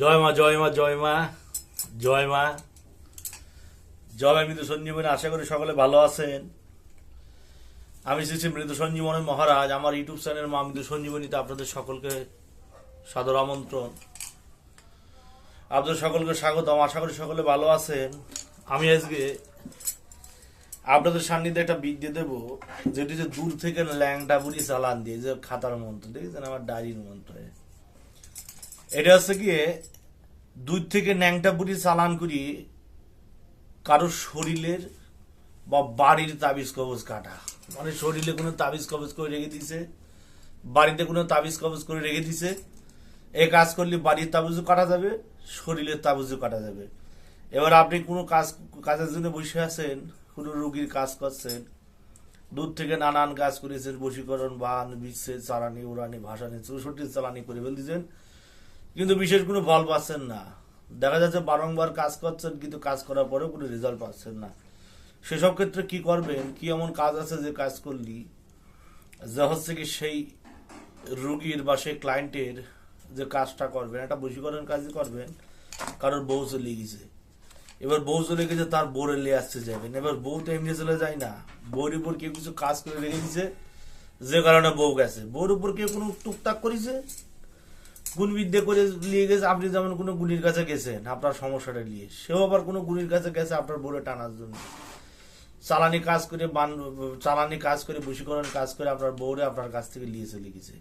জয় মা জয় মা জয় মা জয় মা। জয় মৃদু সঞ্জীবনী, আশা করি সকলে ভালো আছেন। আমি শ্রী মৃদু সঞ্জীবনী মহারাজ, আমার ইউটিউব চ্যানেল মা মৃদু সঞ্জীবনীতে আপনাদের সকলকে সাদর আমন্ত্রণ। আপনাদের সকলকে স্বাগতম, আশা করি সকলে ভালো আছেন। আমি আজকে আপনাদের সান্নিধ্যে একটা বিদ্যে দেব, যেটি যে দূর থেকে ল্যাংটা বুড়ি চালান দিয়ে যে খাতার মন্ত্র, দেখেছেন আমার ডায়েরির মন্ত্র? এটা হচ্ছে গিয়ে দুধ থেকে ন্যাংটা বুড়ি চালান করি কারোর শরীরের বা বাড়ির তাবিজ কবজ কাটা। মানে শরীরে কোনো তাবিজ কবজ করে রেখে দিছে, বাড়িতে কোনো তাবিজ কবজ করে রেখে দিছে, এ কাজ করলে বাড়ির তাবিজও কাটা যাবে, শরীরের তাবিজও কাটা যাবে। এবার আপনি কোনো কাজ, কাজের জন্য বসে আছেন, কোনো রুগীর কাজ করছেন দূর থেকে নানান কাজ করেছেন, বশীকরণ, বান, বিচ্ছেদ, চালানি, উড়ানি, ভাসানি, চৌষট্টি চালানি করে ফেলতেছেন কিন্তু বিশেষ কোনো ফল পাচ্ছেন না। দেখা যাচ্ছে বারংবার কাজ করছেন, কিন্তু কাজ করার পরেও কোনো রেজাল্ট পাচ্ছেন না। সেসব ক্ষেত্রে কি করবেন? কি এমন কাজ আছে যে কাজ করলি? যা হচ্ছে কি সেই রুগীর বা সেই ক্লায়েন্টের যে কাজটা করবেন, একটা বশীকরণ কাজই করবেন, কারোর বউ চলে গেছে। এবার বউ চলে গেছে, তার বোরে লে আসতে যাবেন। এবার বউ তো এমনি চলে যায় না। বউর উপর কেউ কিছু কাজ করে রেখে দিছে, যে কারণে বউ গেছে। বউর উপর কেউ কোনো টুকটাক করেছে? গুণবিদ্যা করে নিয়ে গেছে, আপনি যেমন কোনো গুণির কাছে গেছেন, আপনার সমস্যাটা নিয়ে। সেও আবার কোনো গুণির কাছে গেছে আপনার বোরে টানার জন্য। চালানি কাজ করে বান, চালানি কাজ করে, বশীকরণ কাজ করে আপনার বউরে আপনার কাছ থেকে নিয়ে চলে গেছে।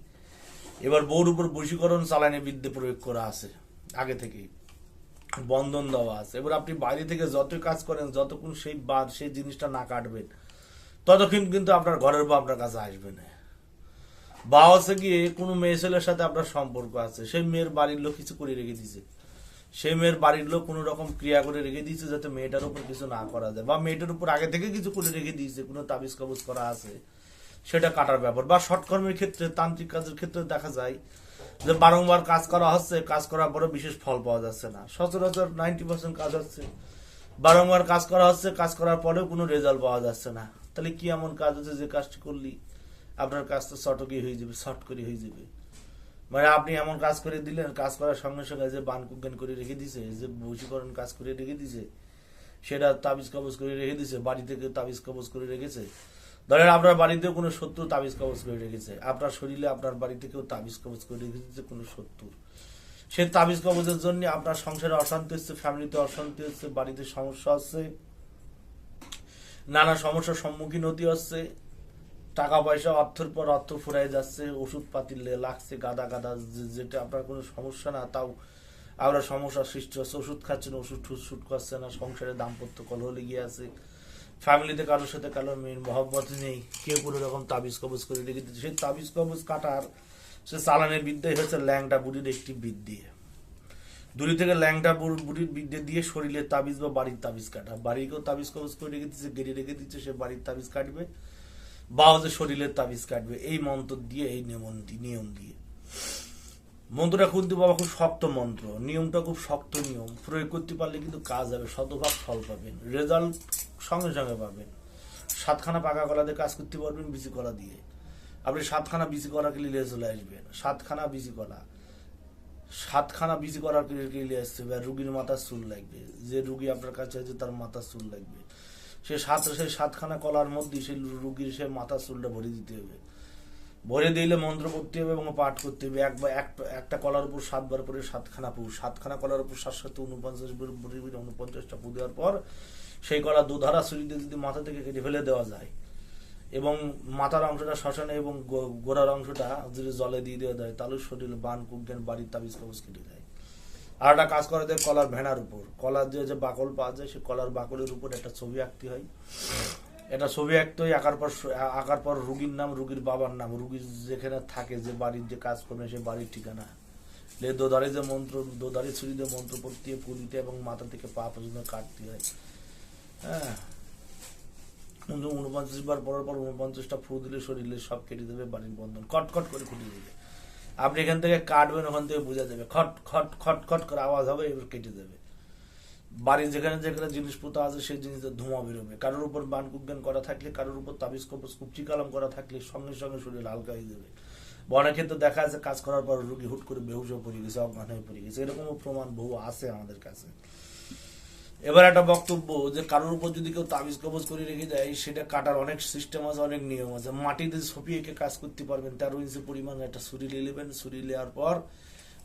এবার বউর উপর বশীকরণ চালানি বিদ্যে প্রয়োগ করা আছে, আগে থেকেই। বন্ধন দেওয়া আছে। এবার আপনি বাইরে থেকে যতই কাজ করেন, যতক্ষণ সেই বাদ সেই জিনিসটা না কাটবেন, ততক্ষণ কিন্তু আপনার ঘরের বউ আপনার কাছে আসবে না। বা হচ্ছে গিয়ে কোনো মেয়ে ছেলের সাথে আপনার সম্পর্ক আছে? সেই মেয়ের বাড়ির লোক কিছু করে রেখে দিয়েছে। সেই মেয়ের বাড়ির লোক কোনো রকম ক্রিয়া করে রেখে দিয়েছে যাতে মেয়েটার উপর কিছু না করা যায়। বা মেয়েটার উপর আগে থেকে কিছু করে রেখে দিয়েছে, কোনো তাবিজ কবজ করা আছে, সেটা কাটার ব্যাপার। বা শর্টকর্মের ক্ষেত্রে, তান্ত্রিক কাজের ক্ষেত্রে দেখা যায় যে বারংবার কাজ করা হচ্ছে, কাজ করার পরে বিশেষ ফল পাওয়া যাচ্ছে না। সচরাচর নাইনটি পার্সেন্ট কাজ হচ্ছে। বারংবার কাজ করা হচ্ছে, কাজ করার পরেও কোনো রেজাল্ট পাওয়া যাচ্ছে না। তাহলে কি এমন কাজ হচ্ছে যে কাজটি করলি? আপনার কাজ তো চটকি হয়ে যাবে শর্ট করে হয়ে যাবে। মানে আপনি এমন কাজ করে দিলেন, কাজ করার সঙ্গে সঙ্গে যে বান কুজ্ঞান করে রেখে দিছে, যে বশীকরণ কাজ করে রেখে দিছে, সেটা তাবিজ কবজ করে রেখে দিছে, বাড়ি থেকে তাবিজ কবজ করে রেখেছে। ধরেন আপনার বাড়িতে কোনো শত্রু তাবিজ কবজ করে রেখেছে, আপনার শরীরে আপনার বাড়ি থেকেও তাবিজ কবজ করে রেখে দিচ্ছে কোনো শত্রুর সে তাবিজ কবজের জন্য আপনার সংসারে অশান্তি হচ্ছে ফ্যামিলিতে অশান্তি হচ্ছে, বাড়িতে সমস্যা হচ্ছে, নানা সমস্যার সম্মুখীন হতে হচ্ছে। টাকা পয়সা অর্থের পর অর্থ ফুরাই যাচ্ছে, ওষুধ পাতি লাগছে, গাদা গাদা যেটা আপনার কোনো সমস্যা না, তাও আপনার সমস্যা সৃষ্টি হচ্ছে। ওষুধ খাচ্ছেন, ওষুধ টুষুট করছে না সংসারে দাম্পত্য কলহ লেগে আছে। ফ্যামিলিতে কারোর সাথে কারোর মেয়ের মহব্বত নেই, কেউ কোনো রকম তাবিজ কবজ করে রেখে দিচ্ছে। সেই তাবিজ কবজ কাটার সে চালানের বিদ্যাই হচ্ছে ল্যাংটা বুড়ির একটি বিদ্যে। দূরে থেকে ল্যাংটা বুড়- বুড়ির বিদ্যে দিয়ে শরীরের তাবিজ বা বাড়ির তাবিজ কাটা। বাড়িকেও তাবিজ কবজ করে রেখে দিচ্ছে, গেড়ে রেখে দিচ্ছে, সে বাড়ির তাবিজ কাটবে। বা শরীরের তাবিজ কাটবে, এই মন্ত্র দিয়ে, এই নিয়ম নিয়ম দিয়ে। মন্ত্রটা খুলতে বাবা খুব শক্ত মন্ত্র। নিয়মটা খুব শক্ত নিয়ম। প্রয়োগ করতে পারলে কিন্তু কাজ হবে, শতভাগ ফল পাবেন। রেজাল্ট সঙ্গে সঙ্গে পাবেন। সাতখানা পাকা কলা দিয়ে কাজ করতে পারবেন বিচি কলা দিয়ে। আপনি সাতখানা বিচি কলা কিনলে চলে আসবেন সাতখানা বিচি কলা। সাতখানা বিচি করার কিনলে হবে আর রুগীর মাথার চুল লাগবে। যে রুগী আপনার কাছে আছে, তার মাথার চুল লাগবে। সে সাত সেই সাতখানা কলার মধ্যে সেই রুগীর সে মাথার চুলটা ভরে দিতে হবে। ভরে দিলে মন্ত্র পড়তে হবে এবং পাঠ করতে হবে। একবার এক- একটা কলার উপর সাতবার করে সাতখানা পু সাতখানা কলার উপর সাত সাথে উনপঞ্চাশ উনপঞ্চাশটা পু দেওয়ার পর সেই কলা দুধারা ছুরিতে যদি মাথা থেকে কেটে ফেলে দেওয়া যায় এবং মাথার অংশটা শ্মশানে এবং গোড়ার অংশটা যদি জলে দিয়ে দেওয়া যায়, তাহলে শরীরে বান, কুজ্ঞান, বাড়ির তাবিজ কবজ কেটে যায়। আর একটা কাজ করে দেয় কলার ভেড়ার উপর। কলার যে যে বাকল পাওয়া যায়, সেই কলার বাকলের উপর একটা ছবি আঁকতে হয়। এটা ছবি আঁকতে হয়, আঁকার পর আঁকার পর রুগীর নাম, রুগীর বাবার নাম রুগীর যেখানে থাকে, যে বাড়ির যে কাজ করবে, সে বাড়ির ঠিকানা। লে দোদারে যে মন্ত্র, দোদারে ছুরি দিয়ে মন্ত্র পড়তে দিতে এবং মাথা থেকে পা পর্যন্ত কাটতে হয়। হ্যাঁ। উনপঞ্চাশ বার পরার পর উনপঞ্চাশটা ফু দিলে, শরীরে সব কেটে দেবে, বাড়ির বন্ধন। কটকট করে খুলে দেবে। আপনি এখান থেকে কাটবেন, ওখান থেকে বোঝা যাবে খট খট খট খট করে আওয়াজ হবে, এবার কেটে দেবে। বাড়ির যেখানে যেখানে জিনিসপত্র আছে, সেই জিনিসের ধোঁয়া বেরোবে। কারোর উপর বানকুজ্ঞান করা থাকলে, কারোর উপর তাবিজ কবজ কুপচি কালাম করা থাকলে সঙ্গে সঙ্গে শরীর হালকা হয়ে যাবে। অনেক ক্ষেত্রে দেখা যাচ্ছে, কাজ করার পর রুগী হুট করে বেহুশ পড়ে গেছে, অজ্ঞান হয়ে পড়ে গেছে। এরকমও প্রমাণ বহু আছে আমাদের কাছে। এবার একটা বক্তব্য যে কারোর উপর যদি কেউ তাবিজ কবজ করে রেখে যায়, সেটা কাটার অনেক সিস্টেম আছে, অনেক নিয়ম আছে। মাটিতে ছপিয়ে এঁকে কাজ করতে পারবেন? তেরো ইঞ্চি পরিমাণ একটা ছুরি নেবেন, ছুরি নেওয়ার পর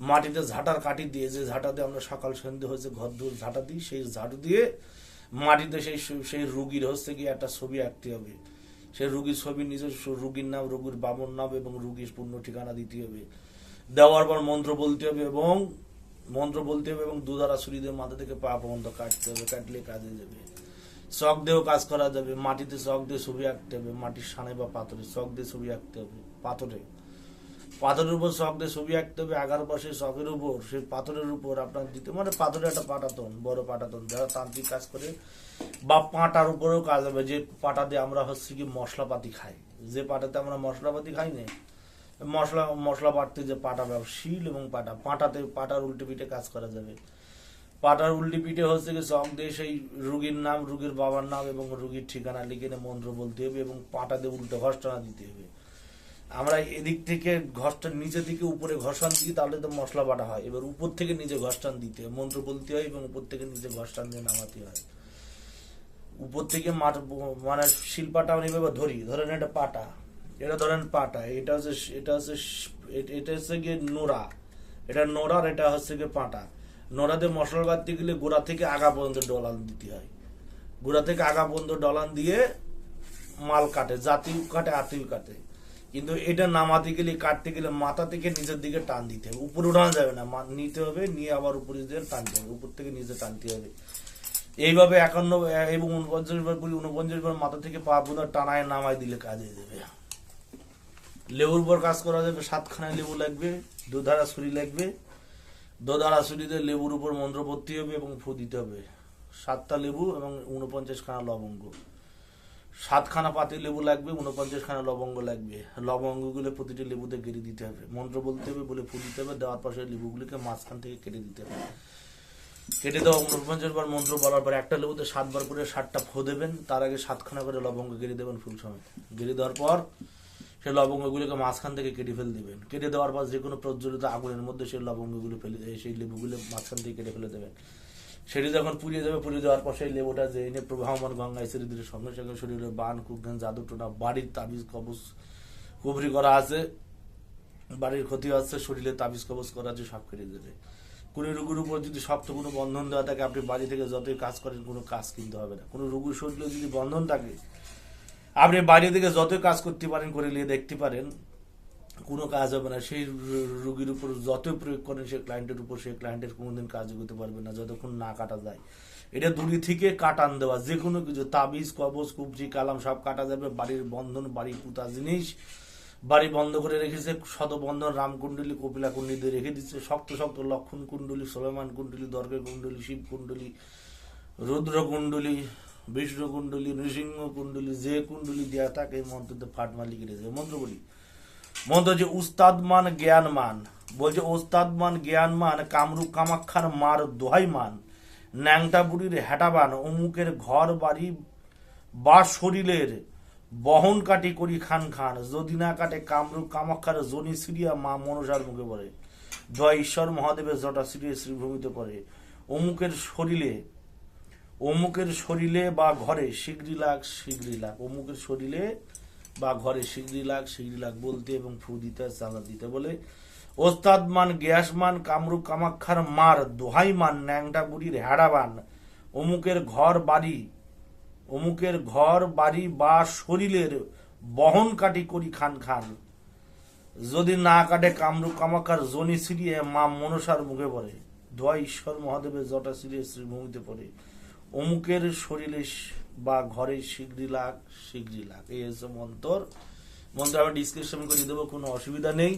মাটিতে ঝাঁটার কাটি দিয়ে যে ঝাঁটা দিয়ে আমরা সকাল সন্ধে হচ্ছে ঘর দূর ঝাঁটা দিই, সেই ঝাঁটু দিয়ে মাটিতে সেই সেই রুগীর হচ্ছে গিয়ে একটা ছবি আঁকতে হবে। সেই রুগীর ছবি নিজের রুগীর নাম, রুগীর বাবর নাম এবং রুগীর পূর্ণ ঠিকানা দিতে হবে। দেওয়ার পর মন্ত্র বলতে হবে এবং মন্ত্র বলতে হবে এবং দুধারা দিয়ে মাথা থেকে পা পর্যন্ত কাটতে হবে, কাটলে কাজে যাবে। চক দিয়েও কাজ করা যাবে, মাটিতে চক দিয়ে ছবি আঁকতে হবে, মাটির সানে বা পাথরে চক দিয়ে ছবি আঁকতে হবে, পাথরে। পাথরের উপর চক দিয়ে ছবি আঁকতে হবে এগারো পাশে চকের উপর সেই পাথরের উপর আপনার দিতে মানে পাথরে একটা পাটাতন, বড় পাটাতন, যারা তান্ত্রিক কাজ করে, বা পাটার উপরেও কাজ হবে, যে পাটা দিয়ে আমরা হচ্ছে কি মশলাপাতি খাই। যে পাটাতে আমরা মশলাপাতি খাই না মশলা মশলা বাটতে যে পাটা ব্যবহার শিল এবং পাটা, পাটাতে, পাটার উল্টে পিঠে কাজ করা যাবে। পাটার উল্টে পিঠে হচ্ছে কি চক দিয়ে সেই রুগীর নাম, রুগীর বাবার নাম এবং রুগীর ঠিকানা লিখে এনে মন্ত্র বলতে হবে এবং পাটা দিয়ে উল্টে ঘষটনা দিতে হবে। আমরা এদিক থেকে ঘষটান নিচে থেকে উপরে ঘষান দিই তাহলে তো মশলা বাটা হয়। এবার উপর থেকে নিচে ঘষটান দিতে হয়, মন্ত্র বলতে হয় এবং উপর থেকে নিচে ঘষটান দিয়ে নামাতে হয়। উপর থেকে মাঠ মানে শিল্পাটা আমি এভাবে ধরি, ধরেন একটা পাটা। এটা ধরেন পাটা, এটা হচ্ছে এটা হচ্ছে এটা হচ্ছে গিয়ে নোড়া। এটা নোড়ার এটা হচ্ছে গিয়ে পাটা। নোড়াতে মশলা বাড়তে গেলে গোড়া থেকে আগা পর্যন্ত ডলান দিতে হয়। গোড়া থেকে আগা পর্যন্ত ডলান দিয়ে মাল কাটে, জাতিও কাটে, আতিও কাটে। কিন্তু এটা নামাতে গেলে, কাটতে গেলে মাথা থেকে নিচের দিকে টান দিতে হবে। উপরে উঠানো যাবে না নিতে হবে, নিয়ে আবার উপরে দিয়ে টানতে হবে। উপর থেকে নিচে টানতে হবে। এইভাবে একান্ন এবং উনপঞ্চাশ বার করি উনপঞ্চাশ বার মাথা থেকে পা বোধ টানায়, নামায় দিলে কাজে দেবে। লেবুর পর কাজ করা যাবে, সাতখানা লেবু লাগবে, দুধারা ছুরি লাগবে, দোধারা ছুরিতে লেবুর উপর মন্ত্র পড়তে হবে এবং ফু দিতে হবে। সাতটা লেবু এবং উনপঞ্চাশ খানা লবঙ্গ। সাতখানা পাতি লেবু লাগবে উনপঞ্চাশ খানা লবঙ্গ লাগবে। লবঙ্গগুলো প্রতিটি লেবুতে কেটে দিতে হবে। মন্ত্র বলতে হবে, বলে ফু দিতে হবে, দেওয়ার পাশে লেবুগুলিকে মাঝখান থেকে কেটে দিতে হবে। কেটে দেওয়া উনপঞ্চাশ বার মন্ত্র বলার পর একটা লেবুতে সাতবার করে সাতটা ফো দেবেন, তার আগে সাতখানা করে লবঙ্গ কেটে দেবেন ফুল সমেত। কেটে দেওয়ার পর সেই লবঙ্গগুলোকে মাঝখান থেকে কেটে ফেলে দেবেন। কেটে দেওয়ার পর যে কোনো প্রজ্বলিত আগুনের মধ্যে সেই লবঙ্গগুলো ফেলে সেই লেবুগুলো মাঝখান থেকে কেটে ফেলে দেবেন। সেটি যখন পুড়িয়ে যাবে, পুড়িয়ে দেওয়ার পর সেই লেবুটা যে এনে প্রবাহমান গঙ্গায় ছেড়ে দিলে সঙ্গে সঙ্গে শরীরে বান কুজ্ঞান জাদু টোনা, বাড়ির তাবিজ কবচ কুবরি করা আছে, বাড়ির ক্ষতি হচ্ছে শরীরে তাবিজ কবচ করা আছে, সব কেটে দেবে। কোনো রোগীর উপর যদি শক্ত কোনো বন্ধন দেওয়া থাকে, আপনি বাড়ি থেকে যতই কাজ করেন, কোনো কাজ কিনতে হবে না। কোনো রোগীর শরীরে যদি বন্ধন থাকে আপনি বাইরে থেকে যতই কাজ করতে পারেন, করে নিয়ে দেখতে পারেন, কোনো কাজ হবে না। সেই রোগীর উপর যত প্রয়োগ করেন সেই ক্লায়েন্টের উপর সেই ক্লায়েন্টের কোনোদিন কাজ করতে পারবে না, যতক্ষণ না কাটা যায়। এটা দূরে থেকে কাটান দেওয়া, যে কোনো কিছু, তাবিজ, কবজ, কুবজি, কালাম সব কাটা যাবে। বাড়ির বন্ধন বাড়ি পুতা জিনিস, বাড়ি বন্ধ করে রেখেছে শত বন্ধন রামকুণ্ডলী কপিলা কুণ্ডলী রেখে দিচ্ছে, শক্ত শক্ত লক্ষণ কুণ্ডলী, সোলেমান কুণ্ডলী, দর্গে কুণ্ডলী, শিব কুণ্ডলী, রুদ্র কুণ্ডলী বিষ্ণু কুণ্ডলী নৃসিংহ কুণ্ডলী যে কুণ্ডলী দেওয়া থাকে এই মন্ত্রতে ফাটমা লিখে রেখেছে মন্ত্র বলি। মন্ত্র যে উস্তাদ মান জ্ঞান মান বলছে ওস্তাদ মান জ্ঞান মান কামরূপ কামাক্ষার মার দোহাই মান ন্যাংটা বুড়ির হেটাবান, অমুকের ঘর বাড়ি বা শরীরের বহন কাটি করি খান খান, যদি না কাটে কামরূপ কামাক্ষার জনি সিরিয়া মা মনসার মুখে পড়ে। জয় ঈশ্বর মহাদেবের জটা সিরিয়ে শ্রীভূমিতে পড়ে। অমুকের শরীরে অমুকের শরীরে বা ঘরে শিগরি লাগ শিগরি লাগ। অমুকের শরীরে বা ঘরে শিগরি লাগ শিগরি লাগ বলতে এবং ফু দিতে, চাঁদা দিতে বলে, ওস্তাদ মান, গ্যাস মান, কামরূপ, কামাক্ষার মার, দোহাই মান, ন্যাংটা বুড়ির হেড়াবান অমুকের ঘর বাড়ি, অমুকের ঘর বাড়ি বা শরীরের বহন কাটি করি খান খান। যদি না কাটে কামরূপ, কামাক্ষার জনি সিরিয়ে মা মনসার মুখে পড়ে। দোয়া ঈশ্বর মহাদেবের জটা সিরিয়ে শ্রীভূমিতে পড়ে। অমুকের শরীরে বা ঘরে শিগরি লাখ শিগরি লাখ এই হচ্ছে মন্তর। মন্ত্র আমি ডিসক্রিপশন করে দেবো, কোনো অসুবিধা নেই।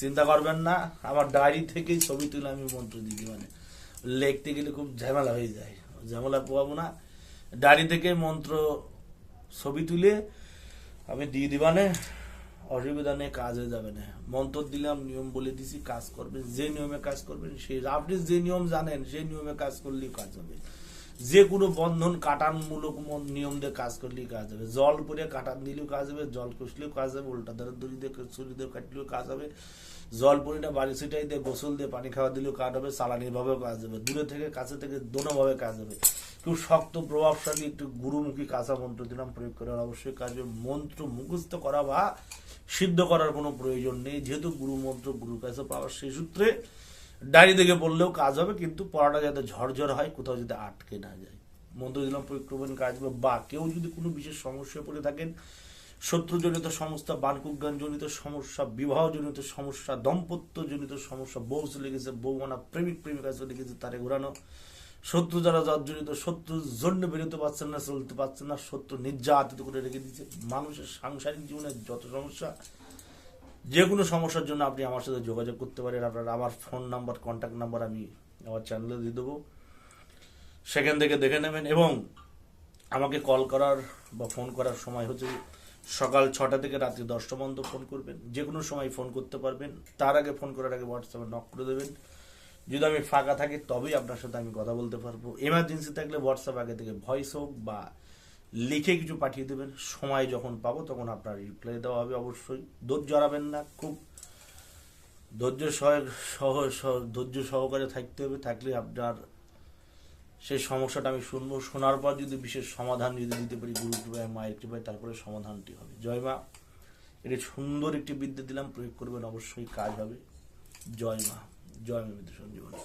চিন্তা করবেন না, আমার ডায়েরি থেকেই ছবি তুলে আমি মন্ত্র দিই মানে লিখতে গেলে খুব ঝামেলা হয়ে যায়, ঝামেলা পোয়াবো না। ডায়েরি থেকে মন্ত্র ছবি তুলে আমি দিয়ে দিবানে অসুবিধা নেই, কাজ হয়ে যাবে না। মন্ত্র দিলাম, নিয়ম বলে দিছি, কাজ করবেন, যে নিয়মে কাজ করবেন, সেই আপনি যে নিয়ম জানেন, সেই নিয়মে কাজ করলেই কাজ হবে। যে কোনো বন্ধন, কাটানমূলক নিয়ম দিয়ে কাজ করলেই কাজ হবে। জল পরে কাটান দিলেও কাজ হবে, জল কষলেও কাজ হবে, উল্টা ধরে দড়ি দিয়ে ছুরি দিয়ে কাটলেও কাজ হবে। জল পরিটা বাড়ি ছিটাই দিয়ে গোসল দিয়ে পানি খাওয়া দিলেও কাজ হবে চালানির ভাবেও কাজ হবে। দূরে থেকে, কাছে থেকে দোনো ভাবে কাজ হবে। খুব শক্ত, প্রভাবশালী একটু গুরুমুখী কাঁচা মন্ত্র দিলাম, প্রয়োগ করার অবশ্যই কাজ হবে। মন্ত্র মুখস্থ করা বা সিদ্ধ করার কোনো প্রয়োজন নেই। যেহেতু গুরু মন্ত্র গুরুর কাছে পাওয়া সেই সূত্রে ডায়েরি দেখে বললেও কাজ হবে, কিন্তু পড়াটা যাতে ঝরঝর হয়, কোথাও যাতে আটকে না যায়। মন্ত্র দিলাম প্রয়োগ করবেন কাজ বা কেউ যদি কোনো বিশেষ সমস্যায় পড়ে থাকেন, শত্রুজনিত সমস্যা বানকুজ্ঞানজনিত সমস্যা, বিবাহজনিত সমস্যা, দম্পত্যজনিত সমস্যা, বউ চলে গেছে বউ মানা প্রেমিক প্রেমিকা চলে গেছে, তারে ঘোরানো। শত্রু যারা জর্জরিত, শত্রুর জন্য বেরোতে পারছেন না, চলতে পারছেন না, শত্রু নির্যাতিত করে রেখে দিচ্ছে মানুষের সাংসারিক জীবনের যত সমস্যা যে কোনো সমস্যার জন্য আপনি আমার সাথে যোগাযোগ করতে পারেন। আপনার আমার ফোন নাম্বার কন্ট্যাক্ট নাম্বার আমি আমার চ্যানেলে দিয়ে দেবো। সেখান থেকে দেখে নেবেন এবং আমাকে কল করার বা ফোন করার সময় হচ্ছে সকাল ছটা থেকে রাত্রি দশটা পর্যন্ত ফোন করবেন। যে কোনো সময় ফোন করতে পারবেন। তার আগে ফোন করার আগে হোয়াটসঅ্যাপে নক করে দেবেন। যদি আমি ফাঁকা থাকি তবেই আপনার সাথে আমি কথা বলতে পারব। এমার্জেন্সি থাকলে হোয়াটসঅ্যাপ আগে থেকে ভয়েস হোক বা লিখে কিছু পাঠিয়ে দেবেন। সময় যখন পাবো তখন আপনার রিপ্লাই দেওয়া হবে অবশ্যই। ধৈর্য হারাবেন না, খুব ধৈর্য সহ ধৈর্য সহকারে থাকতে হবে। থাকলে আপনার সেই সমস্যাটা আমি শুনব। শোনার পর যদি বিশেষ সমাধান যদি দিতে পারি, গুরু কৃপায়, মায়ের কৃপায়, তারপরে সমাধানটি হবে। জয় মা। এটি সুন্দর একটি বিদ্যা দিলাম। প্রয়োগ করবেন, অবশ্যই কাজ হবে। জয় মা। জয় মা বিদ্যা সঞ্জীবনী